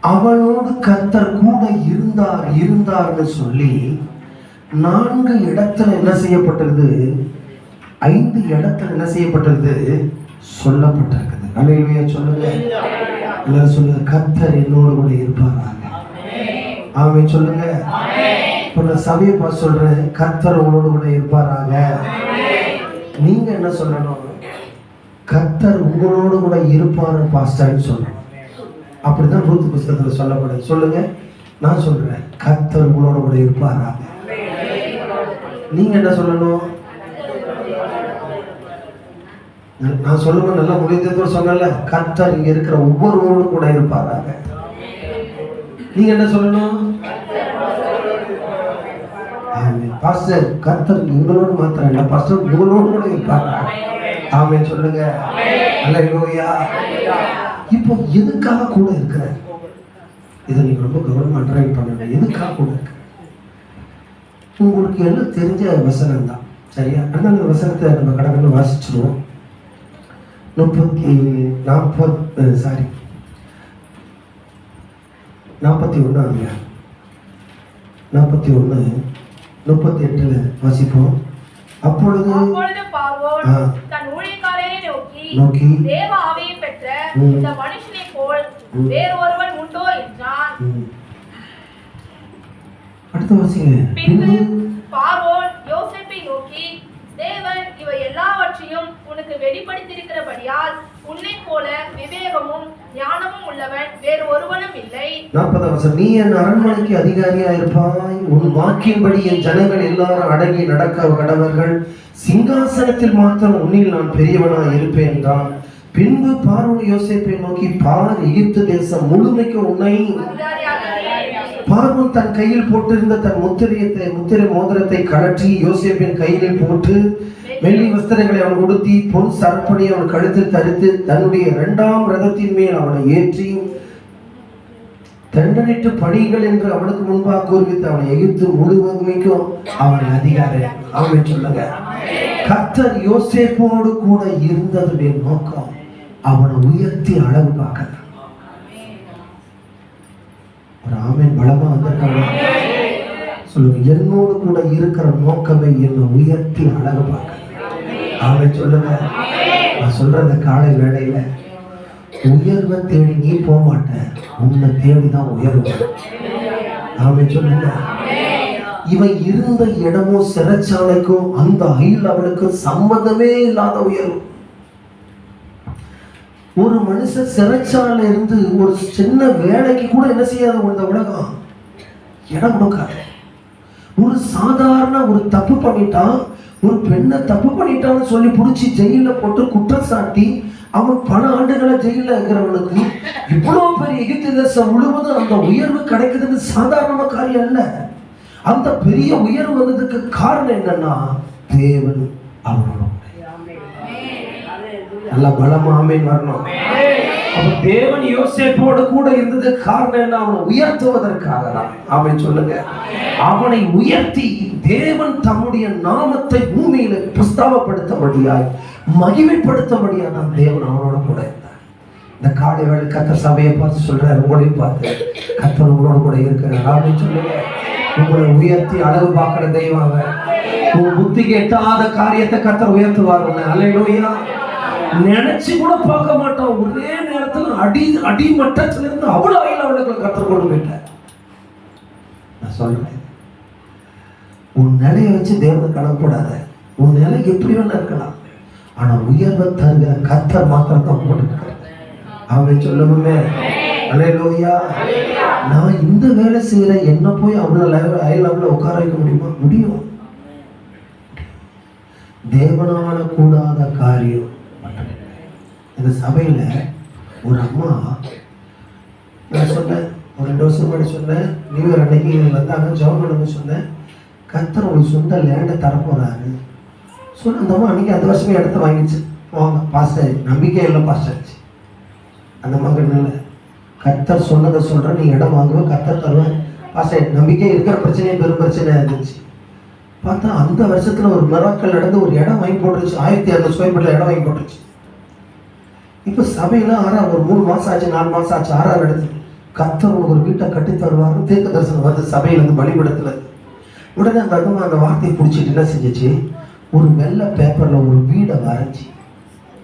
அவளோடு கத்தர் கூட இருந்தார் இருந்தார்னு சொல்லி நான்கு இடத்துல என்ன செய்யப்பட்டது ஐந்து இடத்துல என்ன செய்யப்பட்டது சொல்லப்பட்டிருக்குது. அலையிலேயே சொல்லுங்க. எல்லாரும் சொல்லுங்க கத்தர் என்னோடு கூட இருப்பாராங்க. அவன் சொல்லுங்க. இப்போ நான் சபையை பார்த்து சொல்றேன் கத்தர் உங்களோட கூட இருப்பாராங்க. நீங்க என்ன சொல்லணும்? கத்தர் உங்களோடு கூட இருப்பாரு பாஸ்டர்னு சொல்லணும். அப்படிதான் ரூத் புஸ்தகத்துல சொல்லப்படுது. சொல்லுங்க. நான் சொல்றேன். கர்த்தர் உங்களோட கூட இருப்பாராங்க நீங்க என்ன சொல்லணும்? நான் சொல்லணும் நல்லா முடிந்ததோடு சொன்னல கர்த்தர் இங்க இருக்கிற ஒவ்வொருவரோடும் கூட இருப்பாராங்க நீங்க என்ன சொல்லணும். பாஸ்டர் கர்த்தர் உங்களோடு மாத்திரம் இல்ல. பாஸ்டர் உங்களோடு கூட இருப்பாரா? ஆமென். சொல்லுங்க. அல்லேலூயா. இப்போ எதுக்காக கூட இருக்கிற? இதை நீங்க ரொம்ப கவனமா அண்டர்லைன் பண்ணணும் எதுக்காக கூட இருக்க? உங்களுக்கு எல்லாம் தெரிஞ்ச வசனம் தான். சரியா? ஆனால் அந்த வசனத்தை நம்ம கடவுள் வாசிச்சிருவோம். முப்பத்தி நாற்பது சாரி நாற்பத்தி ஒன்று நாற்பத்தி ஒன்று முப்பத்தி எட்டுல வாசிப்போம். அப்பொழுது அப்பொழுது பார்வோன் ஆ. தன் ஊழியக்காரரை நோக்கி நோக்கி தேவ ஆவியை பெற்ற. இந்த மனுஷனை போல். வேறொருவன் உண்டோ என்றான். அடுத்த வாசிங்க பின்பு பின்பு பார்வோன் யோசேப்பை நோக்கி தேவன் இவை எல்லாவற்றையும் உனக்கு வெளிப்படுத்தியிருக்கிறபடியால் உன்னை போல விவேகமும் ஞானமும் உள்ளவன் வேறு ஒருவனும் இல்லை. நாற்பதாம் வருஷம் நீ என் அரண்மனைக்கு அதிகாரியா இருப்பாய் உன் வாக்கின்படி என் ஜனங்கள் எல்லாரும் அடங்கி நடக்க கடவர்கள். சிங்காசனத்தில் மாத்திரம் உன்னில் நான் பெரியவனாய் இருப்பேன் என்றான். பின்பு பார்வோன் யோசேப்பை நோக்கி பார் எகிப்து தேசம் முழுமைக்கு உன்னை. பார்வன் தன் கையில் போட்டிருந்த தன் முத்திரையத்தை முத்திரை மோதிரத்தை கழற்றி யோசேப்பின் கையிலே போட்டு வெள்ளி வஸ்திரங்களை அவன் உடுத்தி பொன் சரப்பணி அவன் கழுத்தில் தரித்து தன்னுடைய இரண்டாம் ரதத்தின் மேல் அவனை ஏற்றி தண்டனிட்டு பணிகள் என்று அவனுக்கு முன்பாக கூறுவித்து அவனை எகிப்து முழுவதுமைக்கும் அவனை அதிகாரி அவன் சொல்லுங்க கர்த்தர் யோசேப்போடு கூட இருந்ததுடைய நோக்கம் அவனை உயர்த்தி அளவு பார்க்க ஒரு ஆமென் பலமா வந்திருக்காங்க சொல்லுங்க என்னோடு கூட இருக்கிற நோக்கமே என்னை உயர்த்தி அழகு பார்க்க அவனை சொல்லுங்க. நான் சொல்ற இந்த காலை வேலையில உயர்வை தேடி நீ போக மாட்டேன் உன்னை தேடி தான் உயர்வு. ஆமென் சொல்லுங்க. இவன் இருந்த இடமும் சிறைச்சாலைக்கும் அந்த அயில் அவனுக்கு சம்மந்தமே இல்லாத உயர்வு. ஒரு மனுஷன் சிறைச்சாலை இருந்து ஒரு சின்ன வேலைக்கு கூட என்ன செய்யாத இந்த உலகம்? இடம் கொடுக்காது. ஒரு சாதாரண ஒரு தப்பு பண்ணிட்டான் ஒரு பெண்ணை தப்பு பண்ணிட்டான்னு சொல்லி பிடிச்சி ஜெயில போட்டு குற்றம் சாட்டி அவன் பல ஆண்டுகளை ஜெயில இருக்கிறவனுக்கு இவ்வளவு பெரிய எகிப்து தேசம் முழுவதும் அந்த உயர்வு கிடைக்குதுன்னு சாதாரண காரியம் இல்ல. அந்த பெரிய உயர்வு வந்ததுக்கு காரணம் என்னன்னா தேவன் அவனோட நல்ல பலமா ஆமென் வரணும். அப்ப தேவன் யோசேப்போடு கூட இருந்தது காரணம் என்ன? அவனை உயர்த்துவதற்காக தான் அவன் சொல்லுங்க. அவனை உயர்த்தி தேவன் தம்முடைய நாமத்தை பூமியில புஸ்தாபப்படுத்தபடியாய் மகிமைப்படுத்தபடியாய் தான் தேவன் அவனோட கூட இருந்தார். இந்த காலை வேலை கத்தர் சபையை பார்த்து சொல்றாரு உங்களையும் பார்த்து. கத்தர் உங்களோட கூட இருக்கிறார். அப்படின்னு சொல்லுங்க. உங்களை உயர்த்தி அழகு பார்க்கிற தெய்வம் உன் புத்திக்கு எட்டாத காரியத்தை கத்தர் உயர்த்துவார் உன்னை. நினைச்சு கூட பார்க்க மாட்டோம் ஒரே இடத்துல அடி அடிமட்டத்துல இருந்து அவ்வளவு அயல் அவளுக்கு நான் சொல்றேன். உன் நிலையை வச்சு தேவனை கணப்படாத உன் நிலை எப்படி வேணா இருக்கலாம். ஆனா உயர்வை தருகிற கத்தர் மாத்திரம் தான் போட்டுருக்காரு. அவன் சொல்லணுமே. அலையலோயா நான் இந்த வேலை செய்யற என்ன போய் அவ்வளோ level- high உட்கார வைக்க முடியுமா? முடியும். தேவனால கூடாத காரியம் இந்த சபையில ஒரு அம்மா நான் சொன்னேன் ஒரு ரெண்டு வருஷம் முன்னாடி சொன்னேன் நியூ இயர் அன்னைக்கு வந்தாங்க ஜெபம் பண்ணுங்க சொன்னேன். கத்தர் உங்களுக்கு சொந்த லேண்டை தரப்போறாரு. ஸோ அந்த அம்மா அன்னைக்கு அந்த வருஷமே இடத்த வாங்கிச்சு வாங்க பாஸ் ஆயிடுச்சு நம்பிக்கை இல்லை ஆயிடுச்சு அந்த மகன் கத்தர் சொன்னதை சொல்கிறேன் நீ இடம் வாங்குவேன் கத்தர் தருவேன் பாஸ் பாஸ்டர் நம்பிக்கை இருக்கிற பிரச்சனையே பெரும் பிரச்சனையாக இருந்துச்சு. பார்த்தா அந்த வருஷத்தில் ஒரு மிராக்கள் நடந்து ஒரு இடம் வாங்கி போட்டுருச்சு. ஆயிரத்தி இரநூறு ஸ்கொயர் ஃபீட்டில் இடம் வாங்கி போட்டுருச்சு. இப்போ சபையில ஆறா ஒரு மூணு மாசம் ஆச்சு நாலு மாசம் ஆச்சு ஆறா நடந்து கத்தர் ஒரு வீட்டை கட்டி தருவார் தீர்க்க தரிசனம் வந்து சபையில இருந்து உடனே அந்த அம்மா அந்த வார்த்தையை பிடிச்சிட்டு என்ன செஞ்சுச்சு? ஒரு வெள்ளை பேப்பர்ல ஒரு வீடை வரைஞ்சி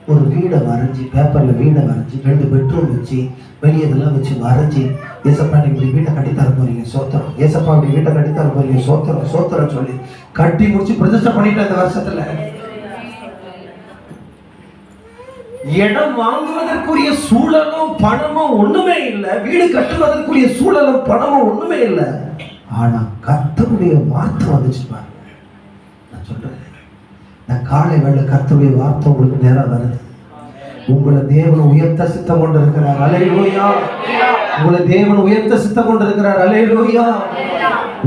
ஒரு வீடை வரைஞ்சி பேப்பர்ல வீடை வரைஞ்சி ரெண்டு பெட்ரூம் வச்சு வெளியே இதெல்லாம் வச்சு வரைஞ்சி ஏசப்பா நீங்க இப்படி வீட்டை கட்டித்தர போறீங்க சோத்திரம். ஏசப்பா இப்படி வீட்டை கட்டித்தர போறீங்க சோத்திரம் சோத்திரம் சொல்லி கட்டி முடிச்சு பிரதிஷ்டை பண்ணிட்டு இந்த வருஷத்துல. இடம் வாங்குவதற்குரிய சூழலும் பணமும் ஒண்ணுமே இல்லை. வீடு கட்டுவதற்குரிய சூழலும் பணமும் ஒண்ணுமே இல்லை. ஆனா கர்த்தருடைய வார்த்தை வந்துச்சு பாருங்க. நான் சொல்றேன். நான் காலை வேலை கர்த்தருடைய வார்த்தை உங்களுக்கு நேரம் வருது. உங்களை தேவன் உயர்த்த சித்தம் கொண்டு இருக்கிறார் அலையிலோயா உங்களை தேவன் உயர்த்த சித்தம் கொண்டு இருக்கிறார் அலையிலோயா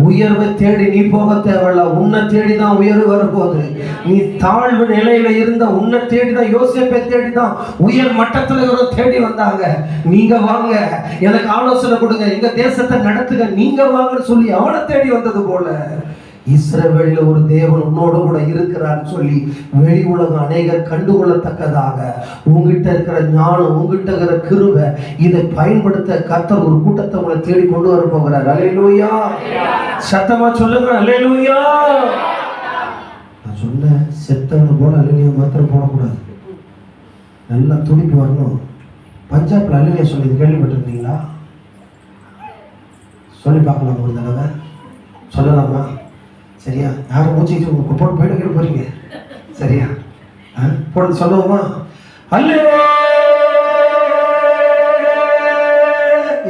உயர்வை தேடி நீ போக தேவையில்ல. உன்னை தேடி தான் உயர்வு வரும்போது நீ தாழ்வு நிலையில இருந்த உன்னை தேடி தான் யோசிப்பை தேடி தான் உயர் மட்டத்துல இவரை தேடி வந்தாங்க. நீங்க வாங்க. எனக்கு ஆலோசனை கொடுங்க. எங்க தேசத்தை நடத்துங்க. நீங்க வாங்கன்னு சொல்லி அவனை தேடி வந்தது போல. இஸ்ரவேலில் ஒரு தேவன் உன்னோடு கூட இருக்கிறான்னு சொல்லி வெளி உலகம் அநேகர் கண்டுகொள்ளத்தக்கதாக உங்ககிட்ட இருக்கிற ஞானம் உங்ககிட்ட இருக்கிற கிருவை இதை பயன்படுத்த கத்தர் ஒரு கூட்டத்தை உங்களை தேடி கொண்டு வர போகிறார். அலையலூயா சத்தமா சொல்லுங்க அலையலூயா நான் சொன்னேன் செத்தவனை போல அலுவலியா மாத்திரம் போடக்கூடாது. நல்லா துடிப்பு வரணும். பஞ்சாப்ல அலுவலியா சொல்லி கேள்விப்பட்டிருந்தீங்களா சொல்லி பார்க்கலாம் ஒரு தடவை? சொல்லலாமா? சரியா? யாரும் மூச்சு போட்டு போயிட்டு போறீங்க. சரியா? ஆ? போட்டு சொல்லுவோமா அல்ல!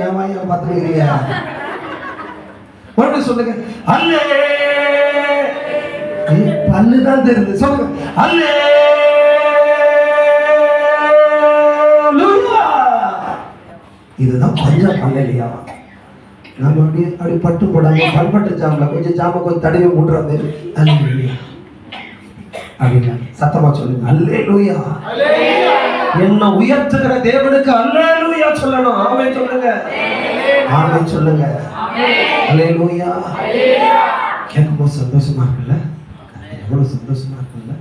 ஏமா ஏன் பார்த்துருக்கீங்க மறுபடியும் சொல்லுங்க. அல்ல! ஏய், பல்லு தான் தெரியுது. சொல்லுங்க. அல்ல! இதுதான் கொஞ்சம் பண்ணலையா நம்ம அப்படியே அப்படி பட்டு போடாம பல்பட்டு ஜாம்ல கொஞ்சம் ஜாம கொஞ்சம் தடவி மூடுறது அப்படின்னா சத்தமா சொல்லுங்க. அல்லேலூயா. என்ன உயர்த்துகிற தேவனுக்கு அல்லேலூயா சொல்லணும். ஆமே சொல்லுங்க. ஆமே சொல்லுங்க. அல்லேலூயா. கேட்கும்போது சந்தோஷமா இருக்குல்ல? எவ்வளவு சந்தோஷமா இருக்குல்ல?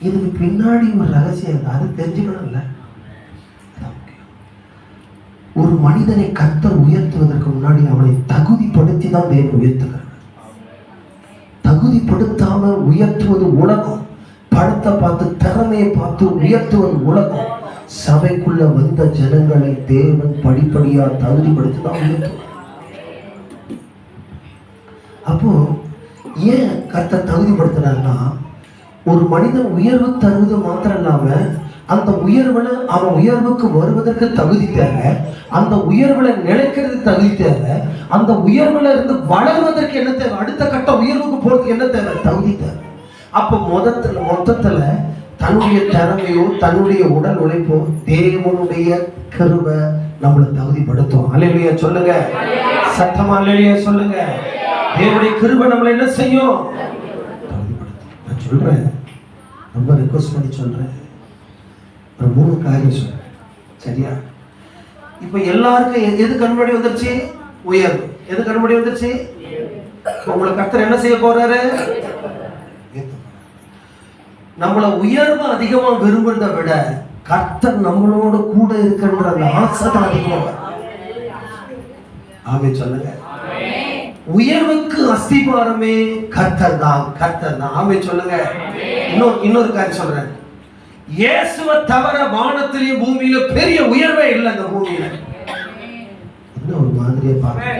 இதுக்கு பின்னாடி ஒரு ரகசியம் அது தெரிஞ்சுக்கணும்ல. ஒரு மனிதனை கத்தர் உயர்த்துவதற்கு முன்னாடி அவனை தகுதிப்படுத்தி தான் தேவன் உயர்த்துகிறார். தகுதிப்படுத்தாம உயர்த்துவது உலகம். படத்தை பார்த்து திறமையை பார்த்து உயர்த்துவது உலகம். சபைக்குள்ள வந்த ஜனங்களை தேவன் படிப்படியா தகுதிப்படுத்தி தான் உயர்த்துவார். அப்போ ஏன் கர்த்தர் தகுதிப்படுத்தினார்னா ஒரு மனிதன் உயர்வு தருவது மாத்திரம் இல்லாமல் அந்த உயர்வுல அவன் உயர்வுக்கு வருவதற்கு தகுதி தேவை. அந்த உயர்வுல நிலைக்கிறது தகுதி தேவை. அந்த உயர்வுல இருந்து வளர்வதற்கு என்ன தேவை? அடுத்த கட்ட உயர்வுக்கு போறதுக்கு என்ன தேவை? தகுதி தேவை. அப்ப மொத்தத்துல மொத்தத்துல தன்னுடைய திறமையோ தன்னுடைய உடல் உழைப்போ தேவனுடைய கருவை நம்மளை தகுதிப்படுத்தும். அலையிலையா சொல்லுங்க. சத்தமா அலையிலையா சொல்லுங்க. தேவனுடைய கிருபை நம்மளை என்ன செய்யும்? தகுதிப்படுத்தும். நான் சொல்றேன். ரொம்ப ரிக்வஸ்ட் பண்ணி சொல்றேன். ஒரு மூணு காரியம் சொல்றேன் சரியா? இப்ப எல்லாருக்கும் எது கண்படி வந்துருச்சு? உயர்வு. எது கண்படி வந்துருச்சு? உங்களை கர்த்தர் என்ன செய்ய போறாரு? நம்மள உயர்வு அதிகமா விரும்புறத விட கர்த்தர் நம்மளோட கூட இருக்கின்ற அந்த ஆசை தான் அதிகமா வரும். சொல்லுங்க. உயர்வுக்கு அஸ்திபாரமே கர்த்தர் தான் கர்த்தர் தான். ஆமே சொல்லுங்க. இன்னொரு இன்னொரு காரியம் சொல்றேன். இயேசுவை தவிர வானத்திலையும் பூமியில பெரிய உயர்வே இல்லை அந்த பூமியில. என்ன ஒரு மாதிரியே பாருங்க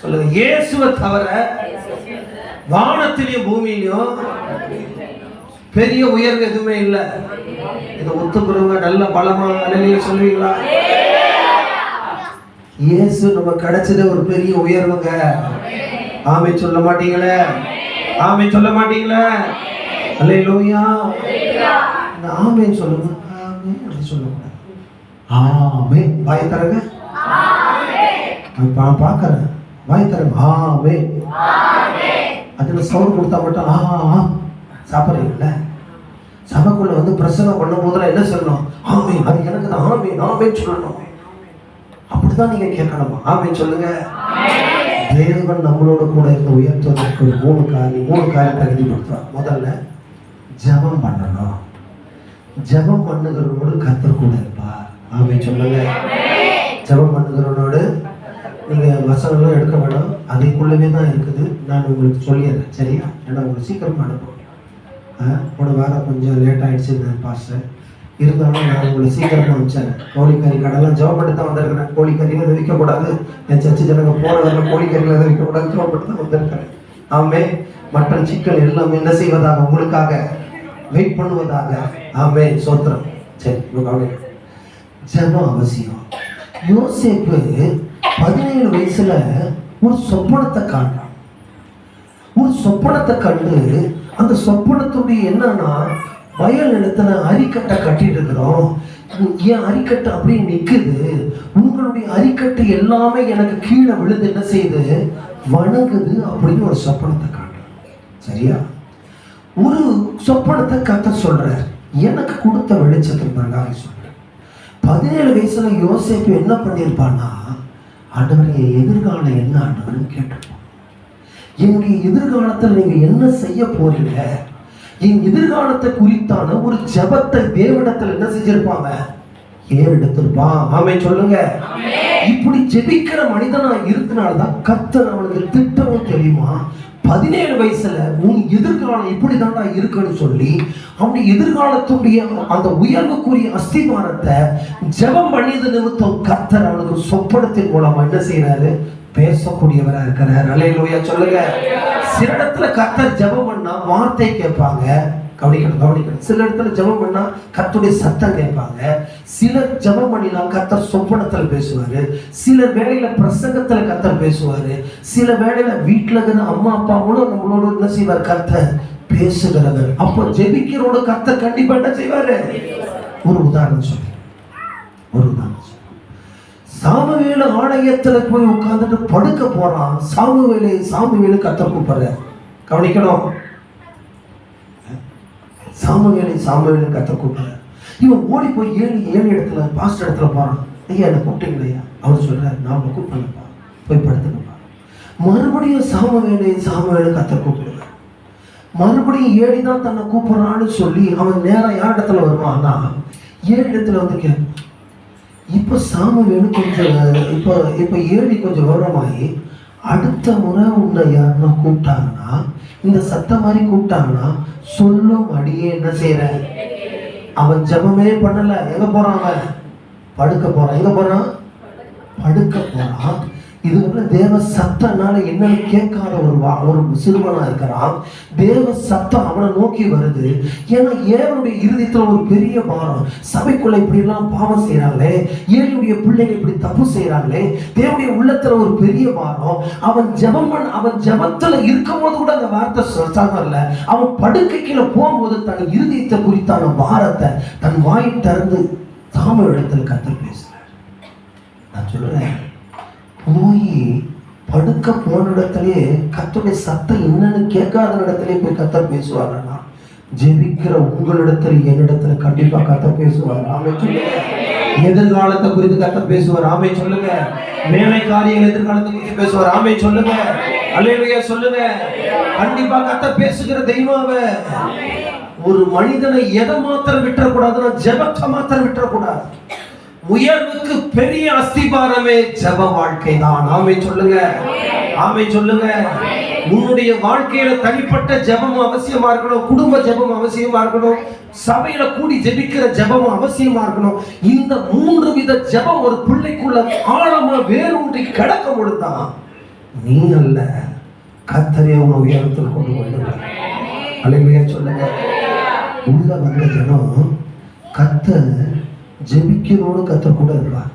சொல்லுங்க. இயேசுவை தவிர வானத்திலையும் பூமியிலையும் பெரிய உயர்வு எதுவுமே இல்லை. இதை ஒத்துக்கிறவங்க நல்ல பலமா அலையில சொல்லுவீங்களா? இயேசு நம்ம கிடைச்சது ஒரு பெரிய உயர்வுங்க. ஆமை சொல்ல மாட்டீங்களே? ஆமை சொல்ல மாட்டீங்களே? அல்லே லோயா இந்த ஆமைன்னு சொல்லுங்க. ஆமே அப்படி சொல்லக்கூடாது ஆமே வாய் தரங்க நான் பார்க்கறேன். வாய் தரங்க ஆமே அதுல சவுண்ட் கொடுத்தா மட்டும் ஆ ஆ சாப்பிட்றீங்கல்ல? சபைக்குள்ள வந்து பிரசங்கம் பண்ணும் போதெல்லாம் என்ன சொல்லணும்? ஆமே அது எனக்கு தான். ஆமே ஆமே சொல்லணும். அப்படிதான் நீங்க கேட்கணும்? ஆமே சொல்லுங்க. தேவன் நம்மளோட கூட இருந்து உயர்த்துவதற்கு மூணு காரியம் மூணு காரியம் தகுதிப்படுத்துவார் முதல்ல ஜெபம் பண்ணணும். ஜெபம் பண்ணுகிறவனோடு கத்தர் கூட இருப்பார். ஆமே சொல்லுங்க. ஜெபம் பண்ணுகிறவனோடு நீங்கள் வசனம்லாம் எடுக்க வேண்டாம் அதுக்குள்ளவே தான் இருக்குது. நான் உங்களுக்கு சொல்லிடுறேன். சரியா? ஏன்னா உங்களுக்கு சீக்கிரமாக அனுப்பும் ஆ, போன வாரம் கொஞ்சம் லேட் ஆயிடுச்சு நான் பாஸ்டர். இருந்தாலும் நான் உங்களை சீக்கிரமாக அனுப்பிச்சேன் கோழிக்கறி கடைலாம் ஜெபம் பண்ணி தான் வந்திருக்கிறேன். கோழிக்கறியில் எதுவும் விற்கக்கூடாது என் சர்ச்சை ஜனங்க போன வரல கோழிக்கறியில் எதுவும் விற்கக்கூடாது ஜெபம் பண்ணி தான் வந்திருக்கிறேன். ஆமே மட்டன் சிக்கன் எல்லாம் என்ன செய்வதாக? உங்களுக்காக. வெயிட் பண்ணுவதாக. ஆமே சோத்திரம். சரி ஜபம் அவசியம். யோசிப்பு பதினேழு வயசுல ஒரு சொப்பனத்தை காண்டான் ஒரு சொப்பனத்தை கண்டு அந்த சொப்பனத்துடைய என்னன்னா வயல் நிலத்துல அரிக்கட்டை கட்டிட்டு இருக்கிறோம். என் அரிக்கட்டை அப்படியே நிற்குது உங்களுடைய அரிக்கட்டு எல்லாமே எனக்கு கீழே விழுந்து என்ன செய்யுது? வணங்குது அப்படின்னு ஒரு சொப்பனத்தை காண்றேன். சரியா? ஒரு சொப்பனத்தை கத்த சொல்றார். எனக்கு கொடுத்த வெளிச்சத்தில் நான் நாளை சொல்றேன். பதினேழு வயசுல யோசிப்பு என்ன பண்ணியிருப்பான்னா ஆண்டவரைய எதிர்காலம் என்ன ஆண்டவர்னு கேட்டிருப்பான் என்னுடைய எதிர்காலத்தில் நீங்க என்ன செய்ய போறீங்க? என் எதிர்காலத்தை குறித்தான ஒரு ஜெபத்தை தேவனிடத்தில் என்ன செஞ்சிருப்பாங்க? ஏறெடுத்திருப்பான். ஆமை சொல்லுங்க. இப்படி ஜெபிக்கிற மனிதனா இருந்தனாலதான் கத்தர் அவனுக்கு திட்டமும் தெரியுமா? பதினேழு வயசுல உன் எதிர்காலம் இப்படிதான்டா இருக்குன்னு சொல்லி அவனுடைய எதிர்காலத்துடைய அந்த உயர்வுக்குரிய அஸ்திமானத்தை ஜெபம் பண்ணியது நிமித்தம் கத்தர் அவனுக்கு சொப்பனத்தின் மூலமா என்ன செய்யறாரு பேசக்கூடியவரா இருக்கிறார். அலையிலோயா சொல்லுங்க. சில இடத்துல கத்தர் ஜெபம் பண்ணா வார்த்தை கேட்பாங்க. கவனிக்கணும் கவனிக்கணும். சில இடத்துல ஜெபம் பண்ணா கத்துடைய சத்தம் கேட்பாங்க. சிலர் ஜெபம் பண்ணினா கத்தர் சொப்பனத்துல பேசுவாரு. சில வேலையில பிரசங்கத்துல கத்தர் பேசுவாரு. சில வேலையில வீட்டுல இருக்கிற அம்மா அப்பாவோட நம்மளோட என்ன செய்வார்? கத்தர் பேசுகிறவர். அப்போ ஜெபிக்கிறோட கத்தர் கண்டிப்பா என்ன செய்வாரு? ஒரு உதாரணம் சொல்லி. ஒரு உதாரணம் சொல்லி. சாமுவேலு ஆலயத்துல போய் உட்கார்ந்துட்டு படுக்க போறான். சாமுவேலு சாமுவேலு கத்தர் கூப்பிடுற கவனிக்கணும். சாமுவேலை சாமுவேலு கத்த கூப்பிடுற இவன் ஓடி போய் ஏழு ஏழு இடத்துல பாஸ்ட் இடத்துல போறான். ஐயா என்னை கூப்பிட்டீங்களா அவர் சொல்றாரு நான் உன்னை கூப்பிடலப்பா. போய் படுத்துக்கப்பா. மறுபடியும் சாமுவேலை சாமுவேலு கத்த கூப்பிடுவேன் மறுபடியும் ஏழி தான் தன்னை கூப்பிடுறான்னு சொல்லி அவன் நேரம் யார் இடத்துல வருவான்னா ஏழு இடத்துல வந்து கேட்பான் இப்போ சாமுவேலு கொஞ்சம் இப்போ இப்போ ஏழி கொஞ்சம் விவரமாகி அடுத்த முறை உன்னை யாருன்னா கூப்பிட்டாங்கன்னா இந்த சத்தம் மாதிரி கூப்பிட்டாங்கன்னா சொல்லும் அடியே என்ன செய்யற? அவன் ஜெபமே பண்ணல. எங்க போறான் அவன்? படுக்க போறான். எங்க போறான்? படுக்க போறான். இதுவரை தேவ சத்தம்னால என்னன்னு கேட்காத ஒரு வா ஒரு சிறுவனா இருக்கிறான். தேவ சத்தம் அவனை நோக்கி வருது. ஏன்னா ஏவனுடைய இருதயத்தில் ஒரு பெரிய பாரம். சபைக்குள்ள இப்படி எல்லாம் பாவம் செய்யறாங்களே ஏழுடைய பிள்ளைங்க இப்படி தப்பு செய்யறாங்களே தேவனுடைய உள்ளத்துல ஒரு பெரிய பாரம். அவன் ஜபம் அவன் அவன் இருக்கும் போது கூட அந்த வார்த்தை சொல்ல அவன் படுக்கைக்குள்ள போகும்போது தன் இருதயத்தை குறித்தான பாரத்தை தன் வாய் திறந்து தாம இடத்துல கத்தல் பேசுறார். நான் சொல்றேன். போய் படுக்க போன இடத்துலயே கத்துடைய சத்தம் என்னன்னு கேட்காத இடத்துலயே போய் கத்தர் பேசுவாங்கன்னா ஜெபிக்கிற உங்களிடத்துல என்னிடத்துல கண்டிப்பா கத்த பேசுவார். ஆமே சொல்லுங்க எதிர்காலத்தை குறித்து கத்த பேசுவார். ஆமே சொல்லுங்க. மேலை காரியங்கள் எதிர்காலத்தை குறித்து பேசுவார். ஆமே சொல்லுங்க. அல்லேலூயா. சொல்லுங்க. கண்டிப்பா கத்த பேசுகிற தெய்வம் ஒரு மனிதனை எதை மாத்திரம் விட்டுறக்கூடாதுன்னா ஜெபத்தை மாத்திரம் விட்டுறக்கூடாது. உயர்வுக்கு பெரிய அஸ்திபாரமே ஜப வாழ்க்கை தான் ஆமை சொல்லுங்க. ஆமை சொல்லுங்க. உன்னுடைய வாழ்க்கையில தனிப்பட்ட ஜெபம் அவசியமா இருக்கணும் குடும்ப ஜெபம் அவசியமா இருக்கணும் சபையில கூடி ஜெபிக்கிற ஜெபம் அவசியமா இருக்கணும். இந்த மூன்று வித ஜெபம் ஒரு பிள்ளைக்குள்ள ஆழமா வேரூன்றி கிடக்க பொழுதுதான் நீ அல்ல கத்தரே உன உயரத்தில் கொண்டு வந்து அலைமையா சொல்லுங்க. உள்ள வந்த ஜனம் கத்த ஜெபிக்கிறோடு கத்த கூட இருப்பார்.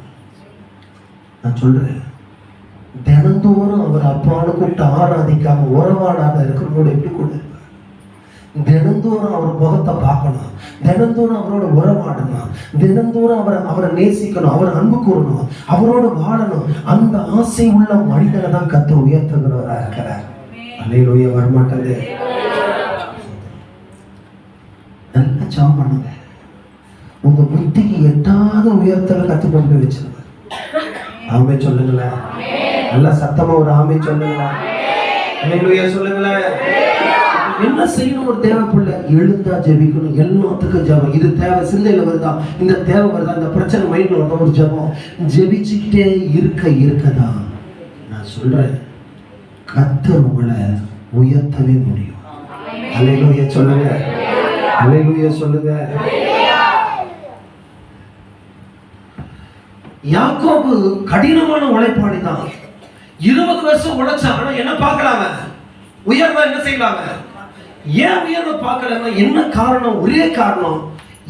நான் சொல்றேன் தினந்தோறும் அவர் அப்பான்னு கூப்பிட்டு ஆராதிக்காம உறவாடாத இருக்கிறவங்களோட எப்படி கூட இருப்பார். தினந்தோறும் அவர் முகத்தை பார்க்கணும் தினந்தோறும் அவரோட உறவாடணும் தினந்தோறும் அவரை அவரை நேசிக்கணும் அவரை அன்பு கூறணும் அவரோட வாழணும். அந்த ஆசை உள்ள மனிதனை தான் கத்த உயர்த்துகிறவராக இருக்கிறார். அலையிலோய வரமாட்டது நல்லா ஜாம் பண்ணுங்க. உங்க புத்திக்கு எட்டாத உயரத்துல கத்து கொண்டு போய் ஆமே சொல்லுங்களேன். நல்லா சத்தமா ஒரு ஆமே சொல்லுங்களேன். சொல்லுங்களேன். என்ன செய்யணும் ஒரு தேவை பிள்ளை எழுந்தா ஜெபிக்கணும். எல்லாத்துக்கும் ஜெபம். இது தேவை சிந்தையில் வருதா? இந்த தேவை வருதா? இந்த பிரச்சனை மைண்டில் வருதா ஒரு ஜெபம். ஜெபிச்சுக்கிட்டே இருக்க இருக்கதா நான் சொல்றேன். கத்தர் உங்களை உயர்த்தவே முடியும். அலையிலூய சொல்லுங்க. அலையிலூய சொல்லுங்க. யாக்கோபு கடினமான உழைப்பாளி தான். இருபது வருஷம் உழைச்சான் ஆனா என்ன பார்க்கலாம? உயர்வா என்ன செய்யலாம ஏன் உயர்வை பார்க்கலாம என்ன காரணம்? ஒரே காரணம்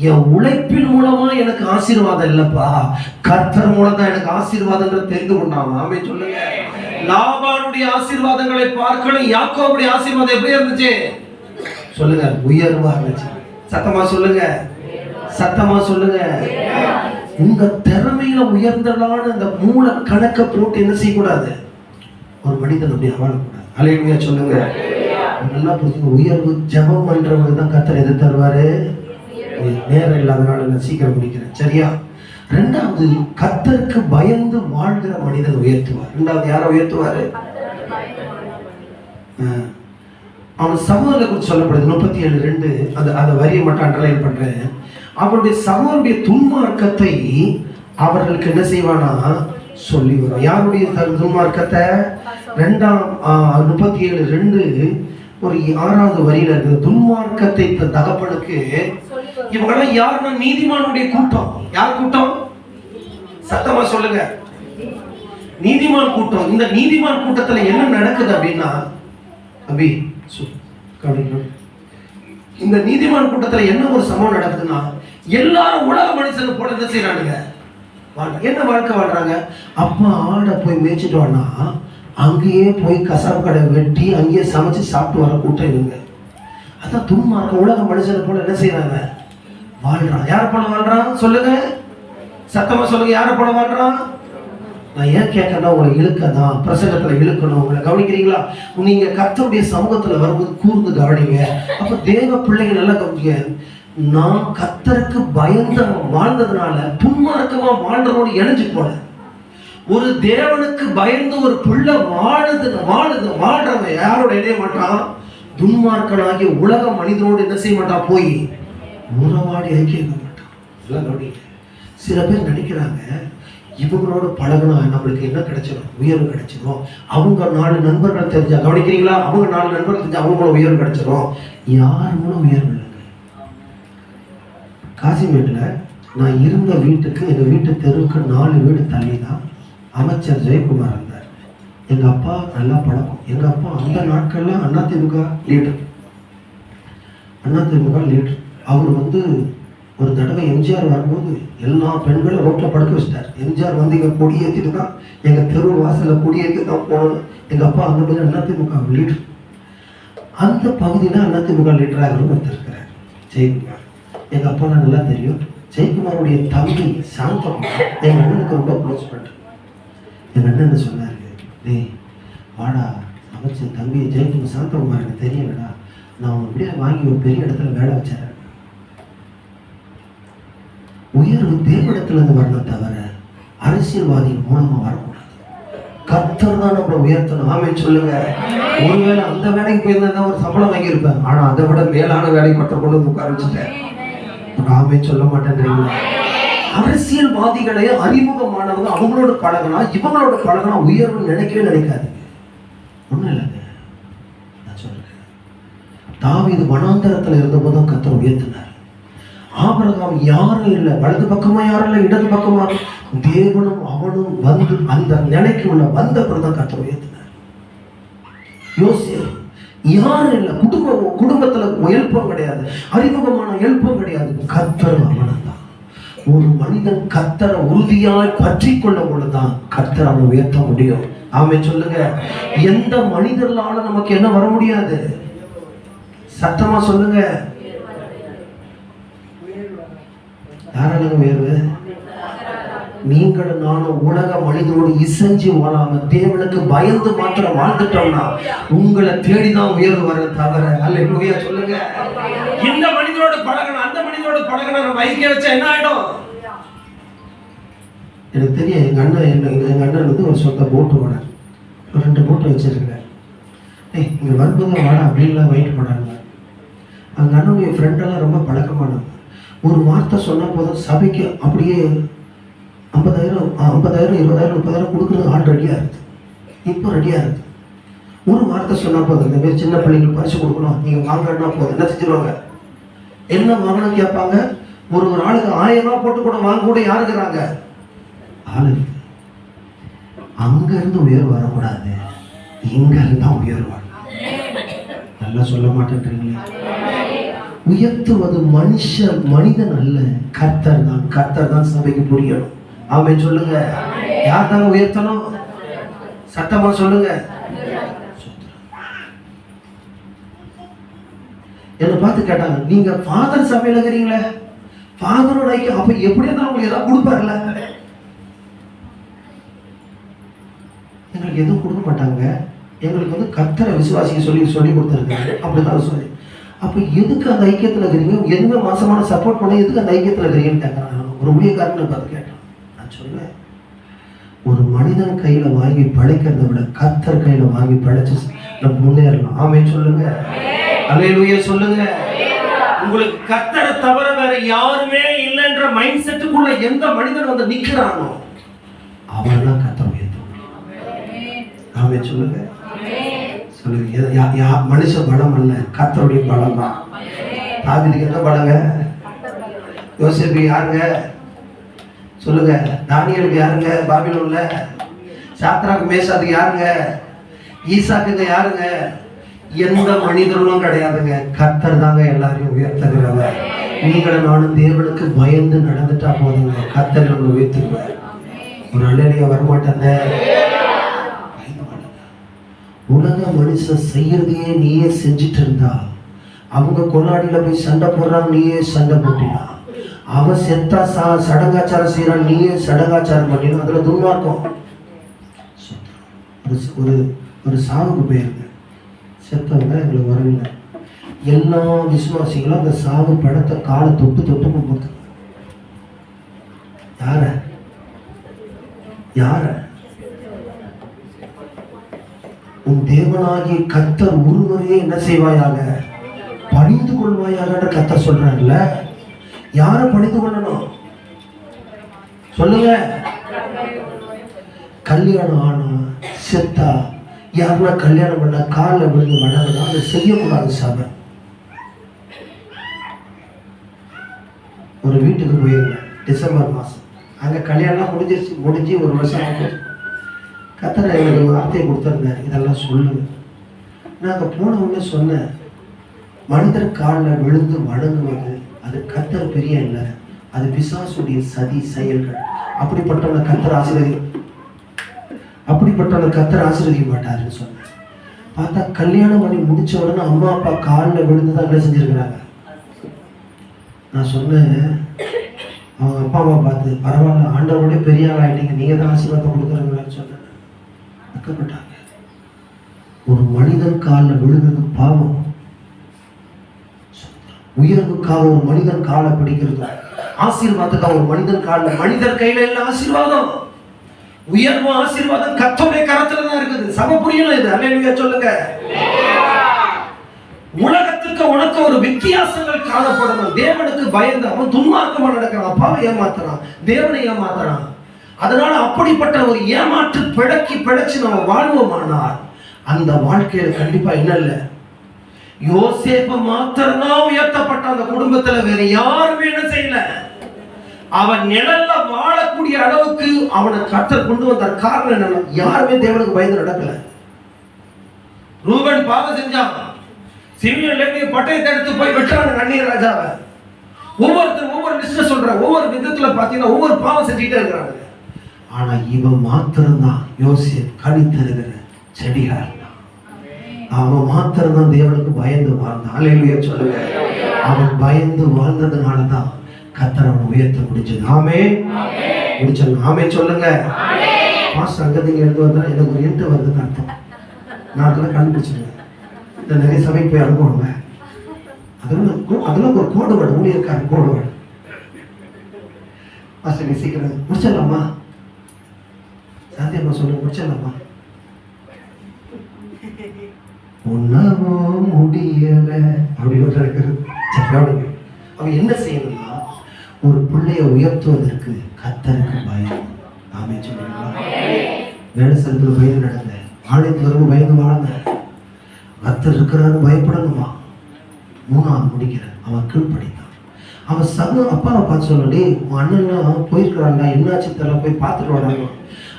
என் உழைப்பின் மூலமா எனக்கு ஆசீர்வாதம் இல்லப்பா. கர்த்தர் மூலம் தான் எனக்கு ஆசீர்வாதங்கள் தெரிந்து கொண்டாங்க ஆமே சொல்லுங்க. லாபானுடைய ஆசீர்வாதங்களை பார்க்கணும். யாக்கோவுடைய ஆசீர்வாதம் எப்படி இருந்துச்சு? சொல்லுங்க உயர்வா இருந்துச்சு. சத்தமா சொல்லுங்க. சத்தமா சொல்லுங்க. உங்க திறமையில உயர்ந்தலான்னு அந்த மூல கணக்க போட்டு என்ன செய்யக்கூடாது? ஒரு மனிதன் அப்படி வாழக்கூடாது அலையா சொல்லுங்க. நல்லா புரிஞ்சுங்க உயர்வு ஜபம் பண்றவங்க தான் கத்தர் எது தருவாரு? நேரம் இல்லாதனால நான் சீக்கிரம் முடிக்கிறேன். சரியா? ரெண்டாவது கத்தருக்கு பயந்து வாழ்கிற மனிதன் உயர்த்துவார். ரெண்டாவது யாரை உயர்த்துவாரு? அவன் சமூகத்தை குறித்து சொல்லப்படுது. முப்பத்தி ஏழு ரெண்டு அந்த அந்த வரியை மட்டும் அண்டர்லைன் பண்றேன். அவருடைய சகோதரருடைய துன்மார்க்கத்தை அவர்களுக்கு என்ன செய்வானா? சொல்லி வரும். யாருடைய துன்மார்க்கத்தை? ரெண்டாம் முப்பத்தி ஏழு ரெண்டு ஒரு ஆறாவது வரியில இருக்குது. துன்மார்க்கத்தை தகப்பனுக்கு இவங்கெல்லாம் யாருன்னா? நீதிமானுடைய கூட்டம். யார் கூட்டம்? சத்தமா சொல்லுங்க. நீதிமான் கூட்டம். இந்த நீதிமான் கூட்டத்துல என்ன நடக்குது அப்படின்னா அபி இந்த நீதிமான் கூட்டத்துல என்ன ஒரு சம்பவம் நடக்குதுன்னா எல்லாரும் உலக மனுஷனை போல என்ன செய்யறானுங்க என்ன வாழ்க்கை வாழ்றாங்க? அப்பா ஆடை போய் மேய்ச்சிட்டோம்னா அங்கேயே போய் கசாப்பு கடை வெட்டி அங்கேயே சமைச்சு சாப்பிட்டு வர கூட்டம் இவங்க. அதான் இருக்க உலக மனுஷனை போல என்ன செய்யறாங்க வாழ்றான் யார் பணம் வாழ்றான் சொல்லுங்க. சத்தமா சொல்லுங்க. யாரை பணம் வாழ்றான் நான் ஏன் கேட்கறேன்னா உங்களை இழுக்கதான் பிரசங்கத்தில் இழுக்கணும். உங்களை கவனிக்கிறீங்களா? நீங்கள் கத்தருடைய சமூகத்தில் வரும்போது கூர்ந்து கவனிங்க. அப்போ தேவ பிள்ளைங்க நல்லா கவனிங்க. நான் கத்தருக்கு பயந்த வாழ்ந்ததுனால துன்மார்க்கமா வாழ்றவோடு இணைஞ்சு போல. ஒரு தேவனுக்கு பயந்து ஒரு புள்ள வாழுது வாழுது வாழ்றவன் யாரோட இணைய மாட்டான் துன்மார்க்கனாகிய உலக மனிதனோடு என்ன செய்ய மாட்டான் போய் உறவாடி ஐக்கியம் மாட்டான் இதெல்லாம் கவனிங்க. சில பேர் நினைக்கிறாங்க இவங்களோட பழகினா நம்மளுக்கு என்ன கிடைச்சிடும் உயர்வு கிடைச்சிடும் அவங்க நாலு நண்பர்கள் தெரிஞ்சா கவனிக்கிறீங்களா? அவங்க நாலு நண்பர்கள் தெரிஞ்சா அவங்களோட உயர்வு கிடைச்சிடும் யார் மூலம் உயர்வு காசிமேட்டில் நான் இருந்த வீட்டுக்கு எங்கள் வீட்டு தெருவுக்கு நாலு வீடு தள்ளி தான் அமைச்சர் ஜெயக்குமார் இருந்தார் எங்கள் அப்பா நல்லா பழக்கம். எங்கள் அப்பா அந்த நாட்களில் அதிமுக லீடர் அதிமுக லீடர் அவர் வந்து ஒரு தடவை எம்ஜிஆர் வரும்போது எல்லா பெண்களும் ரோட்டில் படுக்க வச்சிட்டார். எம்ஜிஆர் வந்து இங்கே கொடியேற்றிட்டு தான் எங்கள் தெரு வாசலில் கொடியேற்றி தான் போகணும் எங்கள் அப்பா அந்த மாதிரி அதிமுக லீடர் அந்த பகுதியில் அதிமுக லீடராக ஒருத்தர் இருக்கிறார் ஜெயக்குமார். எங்கள் அப்பா நல்லா தெரியும். ஜெயக்குமாருடைய தம்பி சாந்தகுமார் எங்கள் அண்ணனுக்கு ரொம்ப க்ளோஸ் பண்ணுறேன் எங்கள் அண்ணன் சொன்னாரு? டேய் வாடா அமைச்சர் தம்பி ஜெயக்குமார் சாந்தகுமார் எனக்கு தெரியலடா நான் உன் வாங்கி ஒரு பெரிய இடத்துல வேலை வச்சேன் உயர்வு தேவனிடத்துல இருந்து வரணும் தவிர அரசியல்வாதி மூலமா வரக்கூடாது. கத்தர் தான் நம்மளை உயர்த்தணும். ஆமே சொல்லுங்க. ஒருவேளை அந்த வேலைக்கு போயிருந்தா ஒரு சம்பளம் வாங்கியிருப்பேன். ஆனா அதை விட மேலான வேலை மட்டும் கொண்டு வந்து உட்கார வச்சுட்டேன். ஆமே சொல்ல மாட்டேன்றீங்களா அரசியல்வாதிகளே அறிமுகமானவங்க அவங்களோட பழகினா இவங்களோட பழகினா உயர்வு நினைக்கவே நினைக்காது. ஒண்ணும் இல்லைங்க நான் சொல்றேன். தாவீது வனாந்தரத்துல இருந்தபோதும் கத்தர் உயர்த்தினார். ஆபரகம் யாரும் இல்லை. வலது பக்கமா யாரும் இல்லை இடது பக்கமா தேவனும் அவனும் வந்து அந்த நிலைக்கு உள்ள வந்த தான் கத்தர் உயர்த்தினார். யோசியர் யாரும் இல்லை. குடும்ப குடும்பத்துல எழுப்பம் கிடையாது. அறிமுகமான எழுப்பம் கிடையாது. கத்தர் அவனதான். ஒரு மனிதன் கத்தரை உறுதியாய் பற்றி கொள்ள பொழுதுதான் கத்தர் அவனை உயர்த்த முடியும். ஆமே சொல்லுங்க. எந்த மனிதர்களால நமக்கு என்ன வர முடியாது? சத்தமா சொல்லுங்க. யாரால உயர்வு? நீங்களும் நானும் உலக மனிதனோடு இசைஞ்சு வாழாம தேவனுக்கு பயந்து மாத்திரம் வாழ்ந்துட்டோம்னா உங்களை தேடிதான் உயர்வு வர தவிர அல்ல சொல்லுங்க. இந்த மனிதனோட பழகணும் அந்த மனிதனோட பழகணும் நம்ம வச்சா என்ன ஆயிடும்? எனக்கு தெரியும் எங்க அண்ணன் என்ன எங்க அண்ணன் வந்து ஒரு சொந்த போட்டு ஓனர். ஒரு ரெண்டு போட்டு வச்சிருக்கிறார் ஏய் இங்கே வரும்போது வாடா அப்படின்லாம் வெயிட் பண்ணாங்க. அங்கே அண்ணனுடைய ஃப்ரெண்டெல்லாம் ரொம்ப பழக்கமானவங்க. ஒரு வார்த்தை சொன்ன போதும் சபைக்கு அப்படியே ஐம்பதாயிரம் ஐம்பதாயிரம் இருபதாயிரம் முப்பதாயிரம் கொடுக்குறது ஆள் ரெடியாக இருக்குது இப்போ ரெடியாக இருக்குது ஒரு வார்த்தை சொன்னால் போதும். இந்த மாதிரி சின்ன பிள்ளைங்களுக்கு பரிசு கொடுக்கணும். நீங்கள் வாங்கினா போதும். என்ன செஞ்சிருவாங்க? என்ன வாங்கணும் கேட்பாங்க? ஒரு ஒரு ஆளுக்கு ஆயிரம் ரூபா போட்டு கூட வாங்க கூட யார் இருக்கிறாங்க? ஆளு அங்கேருந்து உயர்வு உயர் வரக்கூடாது. இங்கேருந்து தான் உயர் வரணும் நல்லா சொல்ல மாட்டேன்றீங்களே உயர்த்துவது மனுஷன் மனிதன் அல்ல. கர்த்தர் தான். கர்த்தர் தான் சபைக்கு புரியணும். ஆமென் சொல்லுங்க. யார் தாங்க உயர்த்தணும்? சத்தமா சொல்லுங்க. என்னை பார்த்து கேட்டாங்க நீங்க ஃபாதர் சபையில இருக்கிறீங்களே? ஃபாதரோட ஐக்கியம் அப்ப எப்படி இருந்தாலும் உங்களுக்கு ஏதாவது கொடுப்பாருல்ல எங்களுக்கு எதுவும் கொடுக்க மாட்டாங்க. எங்களுக்கு வந்து கத்தரை விசுவாசிய சொல்லி சொல்லி கொடுத்துருக்காங்க அப்படிதான் சொல்லி அப்ப எதுக்கு அந்த ஐக்கியத்துல இருக்கிறீங்க? எந்த மாசமான சப்போர்ட் பண்ண எதுக்கு அந்த ஐக்கியத்துல இருக்கிறீங்கன்னு கேட்கறாங்க நான் ஒரு ஊழியக்காரனை பார்த்து கேட்டேன் நான் சொல்லுவேன் ஒரு மனிதன் கையில வாங்கி படைக்கிறத விட கத்தர் கையில வாங்கி படைச்சு நம்ம முன்னேறலாம். ஆமே சொல்லுங்க. அலையிலுய சொல்லுங்க. உங்களுக்கு கத்தரை தவிர வேற யாருமே இல்லைன்ற மைண்ட் செட்டுக்குள்ள எந்த மனிதன் வந்து நிக்கிறானோ அவன் தான் கத்தர் உயர்த்தும் ஆமே சொல்லுங்க. சொல்லுங்க. யா- மனுஷ பலம் அல்ல கத்தருடைய பலம் தான் தாவிதுக்கு என்ன பலங்க? யோசிப்பு யாருங்க? சொல்லுங்க. தானியலுக்கு யாருங்க? பாபிலோன்ல? சாத்ராக்கு மேசாதுக்கு யாருங்க? ஈசாக்குங்க யாருங்க? எந்த மனிதர்களும் கிடையாதுங்க. கத்தர் தாங்க எல்லாரையும் உயர்த்துகிறவர். நீங்களும் நானும் தேவனுக்கு பயந்து நடந்துட்டா போதுங்க. கத்தர் நம்ம உயர்த்துக்குவார் ஒரு அலையிலேயே வரமாட்டாங்க. பயந்து மாட்டாங்க. உலக மனுஷன் செய்யறதையே நீயே செஞ்சுட்டு இருந்தா அவங்க கொண்டாடியில போய் சண்டை போடுறாங்க நீயே சண்டை போட்டினா அவன் செத்தா சா சடங்காச்சாரம் செய்யறான் நீயே சடங்காச்சாரம் பண்ணிடும் அதுல துன்மார்க்கம் ஒரு ஒரு ஒரு சாவுக்கு போயிருங்க செத்தவங்க எங்களுக்கு வரவில்லை. எல்லா விசுவாசிகளும் அந்த சாவு படத்தை காலை தொட்டு தொட்டு கும்பிட்டு. யார? யார? உன் தேவனாகிய கத்தர் ஒருவரே என்ன செய்வாயாக? பணிந்து கொள்வாயாக கத்தர் சொல்றாங்கல்ல யார பணிந்து கொள்ளணும்? சொல்லுங்க. கல்யாணம் ஆனா செத்தா யாருன்னா கல்யாணம் பண்ண காலில் விழுந்து வணங்கினா அதை செய்யக்கூடாது சபை ஒரு வீட்டுக்கு போயிருந்தேன் டிசம்பர் மாதம் அங்கே கல்யாணம் முடிஞ்சிருச்சு முடிஞ்சு ஒரு வருஷம் ஆகுது கத்தரை எனக்கு ஒரு வார்த்தையை கொடுத்துருந்தார் இதெல்லாம் சொல்லுங்க நான் அங்கே போன உடனே சொன்னேன் மனிதர் காலில் விழுந்து வணங்குவது அது கத்தர் பெரிய இல்லை அது பிசாசுடைய சதி செயல்கள். அப்படிப்பட்டவனை கத்தர் ஆசிரியர் அப்படிப்பட்டவனை கத்தர் ஆசீர்வதிக்க மாட்டாருன்னு சொன்னேன் பார்த்தா கல்யாணம் பண்ணி முடிச்ச உடனே அம்மா அப்பா காலில் விழுந்து தான் என்ன செஞ்சிருக்கிறாங்க? நான் சொன்னேன் அவங்க அப்பா அம்மா பார்த்து பரவாயில்ல ஆண்டவரோட பெரிய ஆள் ஆயிட்டீங்க நீங்க தான் ஆசீர்வாதம் கொடுக்குறீங்களான்னு சொன்னேன். ஒரு மனிதன் காலில் விழுகிறது பாவம். உயர்வுக்காக ஒரு மனிதன் காலை பிடிக்கிறது. ஆசீர்வாதத்துக்காக ஒரு மனிதன் காலில் மனிதர் கையில இல்ல ஆசீர்வாதம். உயர்வு ஆசீர்வாதம் கத்தோடைய கரத்துல தான் இருக்குது. சம புரியணும் இது. அல்லேலூயா சொல்லுங்க. உலகத்துக்கு உனக்கு ஒரு வித்தியாசங்கள் காணப்படணும். தேவனுக்கு பயந்து அவன் துன்மார்க்கமா நடக்கிறான். அப்பாவை ஏமாத்துறான். தேவனை ஏமாத்துறான். அதனால அப்படிப்பட்ட ஒரு ஏமாற்று பிழக்கி பிழைச்சு நம்ம வாழ்வோமானால் அந்த வாழ்க்கையில கண்டிப்பா என்ன இல்லை? யோசேப்பு மாத்திரம்தான் உயர்த்தப்பட்ட அந்த குடும்பத்துல வேற யாருமே என்ன செய்யல. அவன் நிழல்ல வாழக்கூடிய அளவுக்கு அவனை கத்தர் கொண்டு வந்த காரணம் என்ன யாருமே தேவனுக்கு பயந்து நடக்கல. ரூபன் பாவம் செஞ்சான். சிமியன் லேவி பட்டயத்தை எடுத்து போய் வெட்டான அந்நிய ராஜாவை. ஒவ்வொருத்தரும் ஒவ்வொரு லிஸ்ட் சொல்றாங்க ஒவ்வொரு விதத்துல பாத்தீங்கன்னா ஒவ்வொரு பாவம் செஞ்சுட்டே இருக்கிறாங்க. ஆனா இவன் மாத்திரம்தான் யோசிய கனி தருகிற அவன் இருந்தான் அவன் மாத்திரம்தான் தேவனுக்கு பயந்து வாழ்ந்தான். அலையிலுய சொல்லுங்க. அவன் பயந்து வாழ்ந்ததுனால தான் கத்தர் அவன் உயர்த்த முடிச்சது ஆமே முடிச்சது ஆமே சொல்லுங்க. மாஸ்டர் அங்கதிங்க எழுந்து வந்தா எனக்கு ஒரு எட்டு வருதுன்னு அர்த்தம். நான் அதெல்லாம் கண்டுபிடிச்சிருவேன் இந்த நிறைய சபைக்கு போய் அனுப்புவாங்க அதெல்லாம் அதெல்லாம் ஒரு கோடு வேர்டு ஊழியர்காரன் கோடு மாஸ்டர் நீ சீக்கிரம் முடிச்சிடலாமா? சாத்தியம்மா சொல்லுங்க முடிச்சிடலாமா? உண்ணவோ முடியல அப்படின்னு இருக்கிறது கவனிங்க. அவன் என்ன செய்யணும்னா ஒரு பிள்ளைய உயர்த்துவதற்கு கத்தருக்கு பயம். ஆமே சொல்லுங்களா? வேலை செலுத்துல பயந்து நடந்த. ஆலயத்துல பயந்து வாழ்ந்த. கத்தர் இருக்கிறாரு பயப்படணுமா? மூணாவது முடிக்கிறேன் அவன் கீழ்படித்தான் அவன் சக அப்பாவை பார்த்து சொல்லி உன் அண்ணன்லாம் போயிருக்கிறான்டா. என்னாச்சு தெரியல? போய் பார்த்துட்டு வராங்க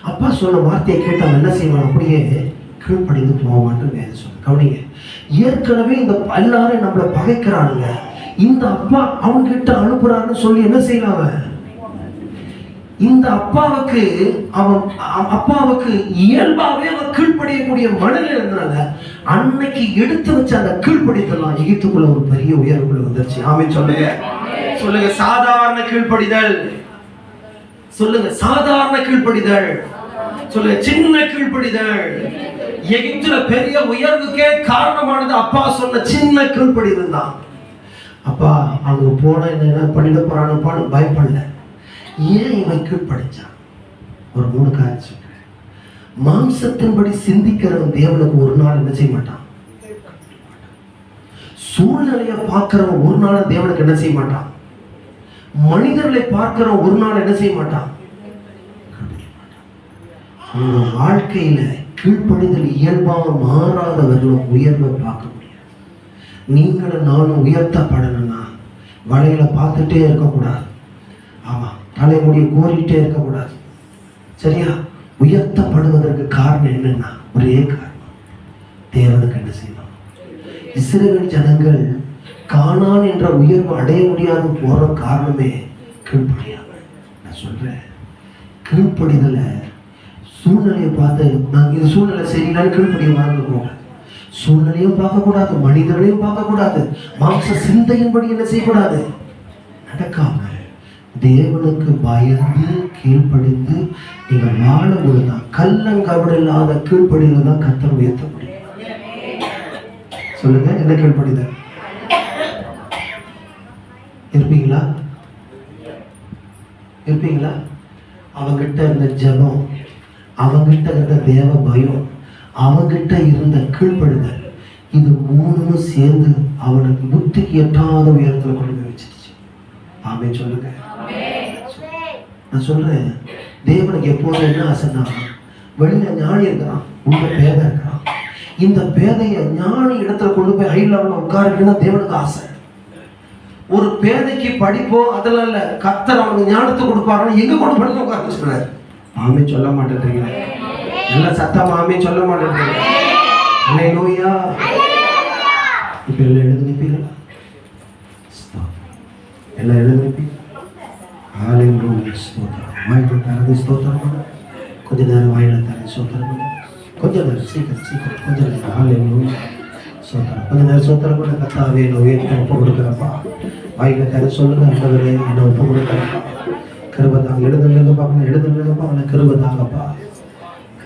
அப்பா சொன்ன வார்த்தையை கேட்டு அவன் என்ன செய்வான்? அப்படியே கீழ்ப்படிந்து போவான்னு வேறு சொல்லு கவனிங்க ஏற்கனவே இந்த எல்லாரும் நம்மளை பகைக்கிறானுங்க. இந்த அப்பா அவங்க கிட்ட அனுப்புறான்னு சொல்லி என்ன செய்யலாம் இந்த அப்பாவுக்கு அவன் அப்பாவுக்கு இயல்பாவே அவன் கீழ்ப்படியக்கூடிய மனநிலை இருந்தனால அன்னைக்கு எடுத்து வச்ச அந்த கீழ்ப்படித்தலாம் எகிப்துக்குள்ள ஒரு பெரிய உயர்வுக்குள்ள வந்துருச்சு. ஆமே சொல்லுங்க. சொல்லுங்க சாதாரண கீழ்ப்படிதல். சொல்லுங்க சாதாரண கீழ்ப்படிதல். சொல்லுங்க சின்ன கீழ்ப்படிதல். எகிப்துல பெரிய உயர்வுக்கே காரணமானது அப்பா சொன்ன சின்ன கீழ்படி இருந்தான் அப்பா அங்க போன என்ன பண்ணிட போறான்னு பயப்படல. ஏன் இவன் கீழ்படிச்சான் ஒரு மூணு காரியம் மாம்சத்தின்படி சிந்திக்கிறவன் தேவனுக்கு ஒரு நாள் என்ன செய்ய மாட்டான்? சூழ்நிலையை பார்க்கிறவன் ஒரு நாள் தேவனுக்கு என்ன செய்ய மாட்டான்? மனிதர்களை பார்க்கிறவன் ஒரு நாள் என்ன செய்ய மாட்டான்? உங்க வாழ்க்கையில கீழ்ப்படிதல் இயல்பாக மாறாதவர்களும் உயர்வை பார்க்க முடியாது. நீங்களும் நானும் உயர்த்தப்படணும்னா வலையில பார்த்துட்டே இருக்கக்கூடாது. ஆமா தலைமுடியை கோரிட்டே இருக்கக்கூடாது. சரியா? உயர்த்தப்படுவதற்கு காரணம் என்னன்னா ஒரே காரணம். தேவனுக்கு என்ன செய்யணும்? இஸ்ரேல் ஜனங்கள் காணான் என்ற உயர்வு அடைய முடியாத போற காரணமே கீழ்ப்படியாமல். நான் சொல்றேன். கீழ்ப்படிதலை சூழ்நிலையை பார்த்து நாங்கள் இது சூழ்நிலை சரியில்லைன்னு கீழ்ப்படிய வாழ்ந்துருக்கோம் சூழ்நிலையும் பார்க்கக்கூடாது மனிதர்களையும் பார்க்கக்கூடாது. மாம்ச சிந்தையின்படி என்ன செய்யக்கூடாது? நடக்காம தேவனுக்கு பயந்து கீழ்ப்படிந்து நீங்க வாழ தான் கல்லங்கவடு இல்லாத கீழ்ப்படியில தான் கத்தர் உயர்த்த முடியும் சொல்லுங்க என்ன கீழ்ப்படிதல்? இருப்பீங்களா? இருப்பீங்களா? அவங்கிட்ட இருந்த ஜபம் அவங்கிட்ட இருந்த தேவ பயம் அவங்கிட்ட இருந்த கீழ்ப்படுதல் இது மூணும் சேர்ந்து அவனுக்கு புத்திக்கு எட்டாத உயரத்துல கொண்டு போய் வச்சிருச்சு. ஆமே சொல்லுங்க. நான் சொல்றேன் தேவனுக்கு எப்போதும் என்ன ஆசைன்னா வெளியில ஞானி இருக்கிறான் உள்ள பேதை இருக்கிறான். இந்த பேதைய ஞானி இடத்துல கொண்டு போய் ஹை லெவலில் உட்காருக்குன்னா தேவனுக்கு ஆசை. ஒரு பேதைக்கு படிப்போ அதெல்லாம் இல்லை. கத்தர் அவனுக்கு ஞானத்தை கொடுப்பாருன்னு எங்க கொண்டு படிக்க உட்கார சொல்றாரு ஆமே சொல்ல மாட்டேன்றீங்க எல்லாம் சத்தம் ஆமே சொல்ல மாட்டேன்றீங்க அல்லேலூயா இப்ப எல்லாம் எழுதி நிப்பீங்களா ஸ்தோத்திரம். எல்லாம் எழுதி நிப்பீங்க ஹalleluya ஸ்தோத்திரம் வாயில தரது ஸ்தோத்திரம் பண்ணு. கொஞ்ச நேரம் வாயில தரது ஸ்தோத்திரம் பண்ணு. கொஞ்ச நேரம் சீக்கிரம் சீக்கிரம் கொஞ்ச நேரம் ஹalleluya ஸ்தோத்திரம் கொஞ்ச நேரம் ஸ்தோத்திரம் பண்ண கத்தாவே என்ன உயர்த்தி ஒப்பு கொடுக்குறப்பா வாயில தர சொல்லுங்க ஆண்டவரே என்ன ஒப்பு கொடுக்குறப்பா கிருபை எழுதுங்க பார்க்கணும் எழுதுங்க பார்க்கணும் கிருபை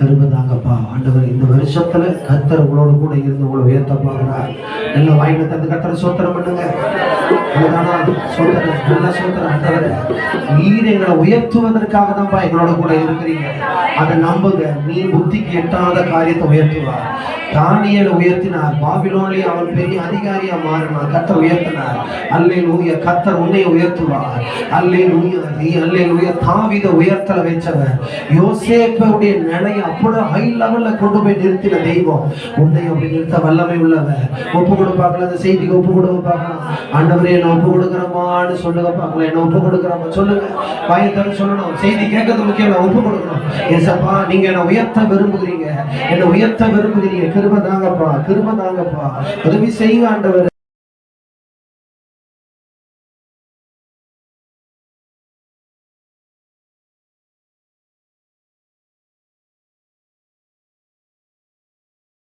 கிருபை தாங்கப்பா ஆண்டவர் இந்த வருஷத்துல கத்தர் உங்களோட கூட இருந்து உங்களை உயர்த்த போகிறார் நல்ல வாயில தந்து கத்தரை சோத்திரம் பண்ணுங்க. நீர் எங்களை உயர்த்துவதற்காக தான்ப்பா எங்களோட கூட இருக்கிறீங்க. அதை நம்புங்க. நீ புத்திக்கு எட்டாத காரியத்தை உயர்த்துவார் தானியலை உயர்த்தினார். பாபிலோனிலே அவன் பெரிய அதிகாரியா மாறினார் கத்தர் உயர்த்தினார். அல்லே நூய கத்தர் உன்னை உயர்த்துவார். அல்லே நூய நீ அல்லே நூய தாவித உயர்த்தல வச்சவர் யோசேப்பருடைய நிலையை அப்படி ஹை லெவல்ல கொண்டு போய் நிறுத்தின தெய்வம் உன்னை அப்படி நிறுத்த வல்லமை உள்ளவர் ஒப்பு கொடுப்பாங்களா? அந்த செய்திக்கு ஒப்பு கொடுக்க பார்க்கலாம் ஆண்டவரே என்ன ஒப்பு கொடுக்குறோமான்னு சொல்லுங்க பார்க்கலாம் என்ன ஒப்பு கொடுக்குறோமா? சொல்லுங்க. பயத்தோட சொல்லணும். செய்தி கேட்கறது முக்கியம். நான் ஒப்பு கொடுக்கணும். ஏசப்பா நீங்க என்ன உயர்த்த விரும்புகிறீங்க. என்ன உயர்த்த விரும்புகிறீங்க. கிருப தாங்கப்பா கிருப தாங்கப்பா. உதவி செய்யுங்க ஆண்டவர்.